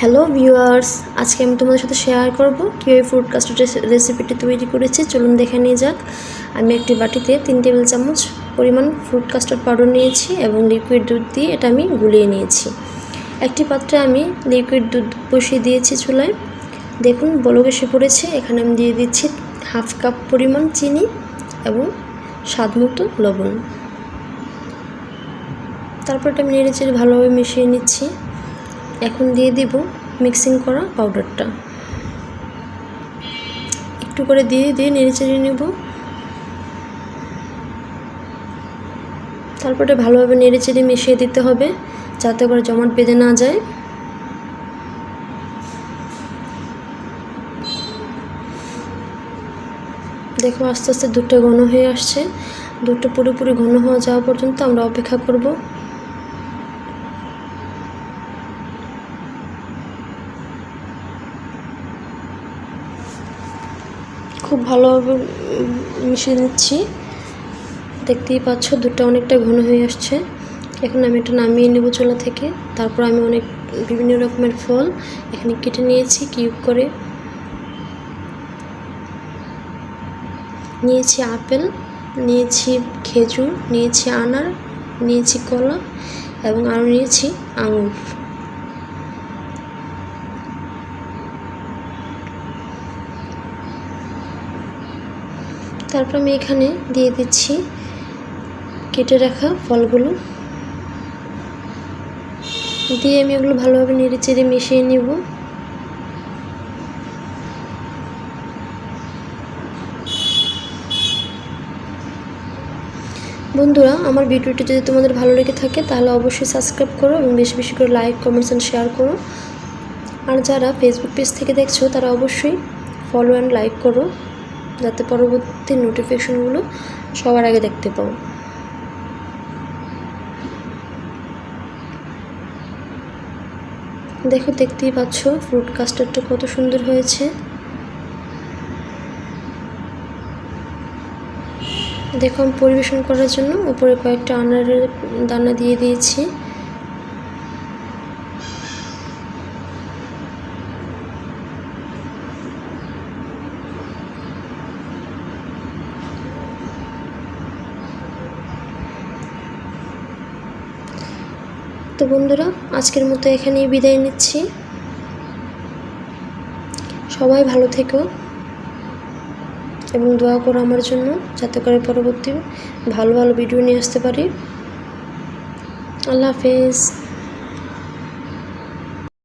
Hello viewers আজকে আমি তোমাদের সাথে শেয়ার করব কীভাবে ফ্রুট কাস্টার্ড রেসিপিটি তৈরি করেছি। চলুন দেখে নিয়ে যাক। আমি একটি বাটিতে তিন টেবিল চামচ পরিমাণ ফ্রুট কাস্টার্ড পাউডার নিয়েছি এবং লিকুইড দুধ দিয়ে এটা আমি গুলিয়ে নিয়েছি। একটি পাত্রে আমি লিকুইড দুধ বসিয়ে দিয়েছি চুলায়। দেখুন, বলক এসে পড়েছে। এখানে আমি দিয়ে দিচ্ছি হাফ কাপ পরিমাণ চিনি এবং স্বাদ মতো লবণ। তারপর এটা আমি নেড়ে চেড়ে ভালোভাবে মিশিয়ে নিচ্ছি। এখন দিয়ে দিব মিক্সিং করা পাউডারটা একটু করে দিয়ে দিয়ে নেড়ে চেড়ে নেব। তারপরে ভালোভাবে নেড়ে চেড়ে মিশিয়ে দিতে হবে যাতে করে জমাট বেঁধে না যায়। দেখো আস্তে আস্তে দুধটা ঘন হয়ে আসছে। দুধটা পুরোপুরি ঘন হওয়া যাওয়া পর্যন্ত আমরা অপেক্ষা করব। খুব ভালোভাবে মিশিয়ে নিচ্ছি। দেখতেই পাচ্ছ, দুধটা অনেকটা ঘন হয়ে আসছে। এখন আমি এটা নামিয়ে নেব চোলা থেকে। তারপর আমি অনেক বিভিন্ন রকমের ফল এখানে কেটে নিয়েছি, কিউব করে। নিয়েছি আপেল, নিয়েছি খেজুর, নিয়েছি আনার, নিয়েছি কলা এবং আরও নিয়েছি আঙুর। তারপর আমি এখানে দিয়ে দিচ্ছি কেটে রাখা ফলগুলো। দিয়ে আমি এগুলো ভালোভাবে নেড়ে চেড়ে মিশিয়ে নেব। বন্ধুরা, আমার ভিডিওটি যদি তোমাদের ভালো লেগে থাকে, তাহলে অবশ্যই সাবস্ক্রাইব করো এবং বেশি বেশি করে লাইক কমেন্টস অ্যান্ড শেয়ার করো। আর যারা ফেসবুক পেজ থেকে দেখছ, তারা অবশ্যই ফলো অ্যান্ড লাইক করো। যাতে পরবর্তী নোটিফিকেশনগুলো সবার আগে দেখতে পাও। দেখো, দেখতেই পাচ্ছ ফ্রুট কাস্টারটা কত সুন্দর হয়েছে। দেখো, আমি পরিবেশন করার জন্য উপরে কয়েকটা আনারের দানা দিয়ে দিয়েছি। তো বন্ধুরা, আজকের মতো এখানেই বিদায় নিচ্ছি। সবাই ভালো থেকো এবং দোয়া করো আমার জন্য, যাতে করে পরবর্তী ভালো ভালো ভিডিও নিয়ে আসতে পারি। আল্লাহ হাফেজ।